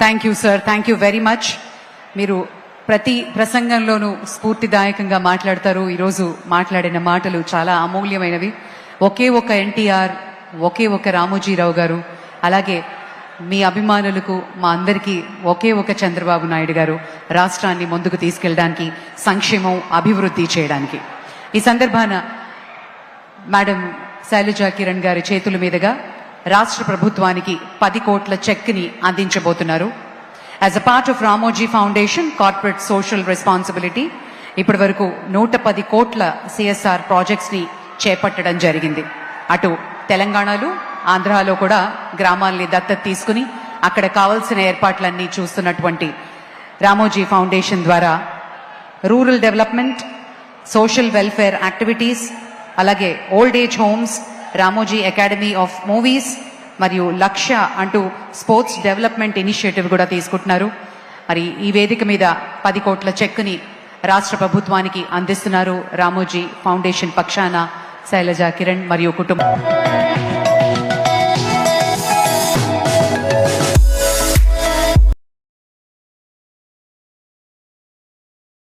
Thank you sir thank you very much మీరు ప్రతి ప్రసంగంలోనూ స్ఫూర్తిదాయకంగా మాట్లాడతారు. ఈరోజు మాట్లాడిన మాటలు చాలా అమూల్యమైనవి. ఒకే ఒక ఎన్టీఆర్ ఒకే ఒక రామోజీరావు గారు అలాగే మీ అభిమానులకు మా అందరికీ ఒకే ఒక చంద్రబాబు నాయుడు గారు రాష్ట్రాన్ని ముందుకు తీసుకెళ్ళడానికి సంక్షేమం అభివృద్ధి చేయడానికి. ఈ సందర్భాన మేడం శైలజా కిరణ్ గారి చేతుల మీదుగా రాష్ట్ర ప్రభుత్వానికి పది కోట్ల చెక్ని అందించబోతున్నారు. As a part of Ramoji foundation corporate social responsibility ఇప్పటి వరకు నూట పది కోట్ల సిఎస్ఆర్ ప్రాజెక్ట్స్ని చేపట్టడం జరిగింది. అటు తెలంగాణలో ఆంధ్రాలో కూడా గ్రామాల్ని దత్తత తీసుకుని అక్కడ కావాల్సిన ఏర్పాట్లన్నీ చూస్తున్నటువంటి రామోజీ ఫౌండేషన్ ద్వారా rural development social welfare activities అలాగే old age homes Ramoji academy of movies మరియు లక్ష్య అంటూ స్పోర్ట్స్ డెవలప్మెంట్ ఇనిషియేటివ్ కూడా తీసుకుంటున్నారు. మరి ఈ వేదిక మీద పది కోట్ల చెక్ని రాష్ట్ర ప్రభుత్వానికి అందిస్తున్నారు రామోజీ ఫౌండేషన్ పక్షాన శైలజ కిరణ్ మరియు కుటుంబం.